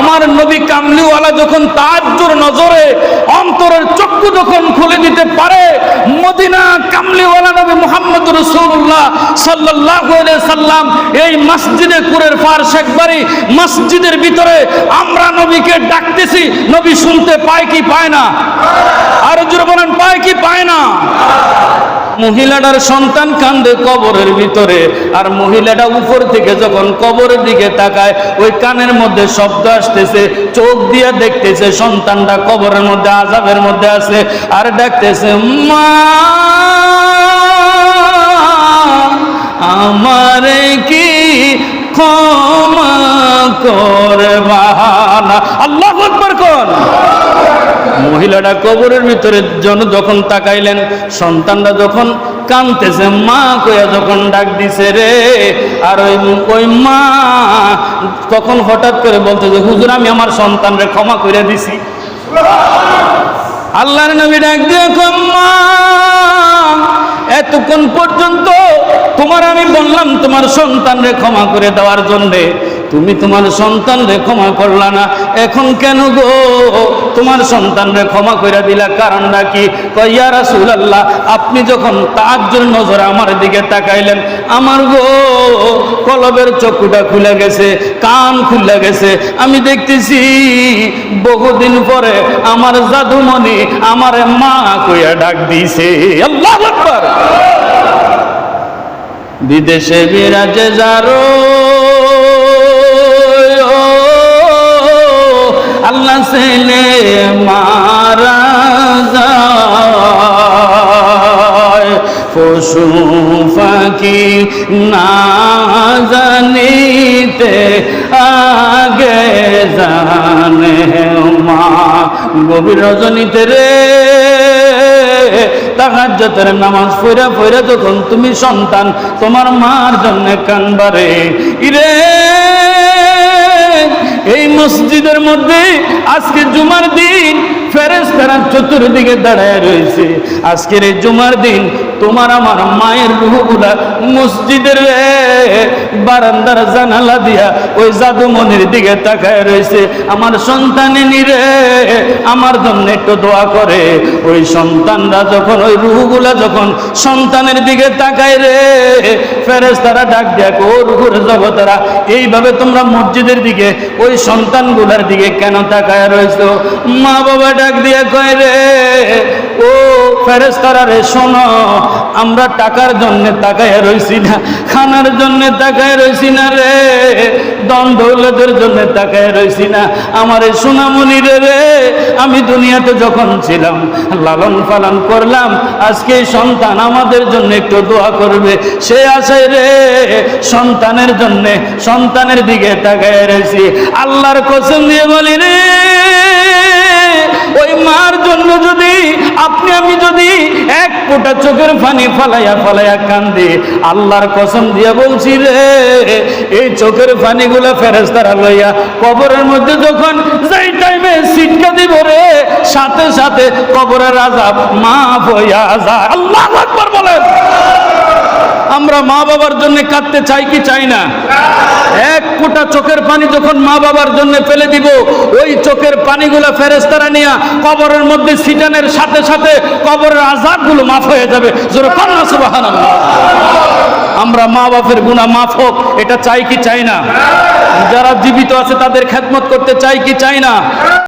আমার নবী কামলিওয়ালা যখন তাজ্জুর নজরে অন্তরের চক্ষু যখন খুলে দিতে পারে, মদিনা কামলিওয়ালা নবী মোহাম্মদ রসুল্লাহ সাল্লাহ সাল্লাম এই মসজিদে কুরের ফার শেখবাড়ি মসজিদের ভিতরে আমরা নবীকে ডাকতেছি, নবী শুনতে পায় কি পায় না? আর জোরে বলেন, পায় কি পায় না? মহিলাটার সন্তান কান্দে কবরের ভিতরে, আর মহিলাটা উপর থেকে যখন কবরের দিকে তাকায়, ওই কানের মধ্যে শব্দ আসতেছে, চোখ দিয়ে দেখতেছে সন্তানটা কবরের মধ্যে আজাবের মধ্যে আছে, আর ডাকতেছে মা, আমারে কি ক্ষমা করবা? আল্লাহ আকবার মহিলাটা কবরের ভিতরে জন যখন তাকাইলেন, সন্তানরা যখন কানতেছে মা কইয়া যখন ডাক দিছে রে, আর ওই ওই মা তখন হঠাৎ করে বলতেছে হুজুর, আমি আমার সন্তানরে ক্ষমা করে দিছি। আল্লাহর নবী ডাক দিয়ে মা, এতক্ষণ পর্যন্ত তোমার আমি বললাম তোমার সন্তানরে ক্ষমা করে দেওয়ার জন্যে তুমি তোমার সন্তানরে ক্ষমা করলা না। এখন কেন গো? তোমার সন্তানরে ক্ষমা করে দিলা কারণ কি? কইয়া রাসুল আল্লাহ আপনি যখন জন্য নজরে আমার দিকে তাকাইলেন, আমার গো, কলবের চক্ষুটা খুলে গেছে, কান খুলে গেছে। আমি দেখতেছি, বহুদিন পরে আমার জাদুমণি আমার মা কইয়া ডাক দিছে। আল্লাহ বিদেশে বিরাজে যারো। ছেলে মারা পশু পাখি না জানিতে আগে জানে মা। গভীর রজনীতে রে তাহাজ্জতের নামাজ পড়া পড়া যখন তুমি সন্তান, তোমার মার জন্য কানবারে। ইরে এই মসজিদের মধ্যে আজকে জুমার দিন ফেরেস তারা চতুর্দিকে দাঁড়ায় রয়েছে। আজকের এই জুমার দিন তোমার আমার মায়ের রুহগুলা মসজিদের বারান্দার জানালা দিয়া ওই জাদুমনির দিকে তাকায় রয়েছে। আমার সন্তানে নিরে আমার জন্য একটু দোয়া করে। ওই সন্তানরা যখন, ওই রুহগুলা যখন সন্তানের দিকে তাকায় রে ফেরেস তারা ডাক দেখ ও রুহুর জগতারা, এইভাবে তোমরা মসজিদের দিকে, ওই সন্তানগুলার দিকে কেন তাকায় রয়েছো? মা বাবা ডাক দিয়া কয় রে ও ফেরেস্তারা রে, শোনো, আমরা টাকার জন্য তাকায় রইছি না, খানার জন্য তাকায় রইছি না রে দন দৌলতের জন্য তাকায় রইছি না, আমার এই সোনামণি রে রে, আমি দুনিয়াতে যখন ছিলাম, লালন পালন করলাম, আজকে সন্তান আমাদের জন্য একটু দোয়া করবে, সে আশায় রে, সন্তানের জন্য, সন্তানের দিকে তাকায় রয়েছি আল্লাহর কসম দিয়ে বলি রে। এক ফোঁটা চোখের পানি ফালাইয়া ফালাইয়া কান্দি। আল্লাহর কসম দিয়া বলছি রে, এই চোখের পানিগুলো ফেরেস্তারা লইয়া কবরের মধ্যে যখন যাই টাইমে সিটকা দিব রে, সাথে সাথে কবরের রাজা মা হইয়া যায়। আল্লাহ বলেন। আমরা মা বাবার জন্য কাঁদতে চাই কি চাই না? এক ফোঁটা চোখের পানি যখন মা বাবার জন্য ফেলে দিব, ওই চোখের পানিগুলো ফেরেস্তারা নিয়ে কবরের মধ্যে সিটানের সাথে সাথে কবরের আজাবগুলো মাফ হয়ে যাবে। আমরা মা বাপের গুণা মাফ হোক, এটা চাই কি চাই না? যারা জীবিত আছে তাদের খেদমত করতে চাই কি চাই না?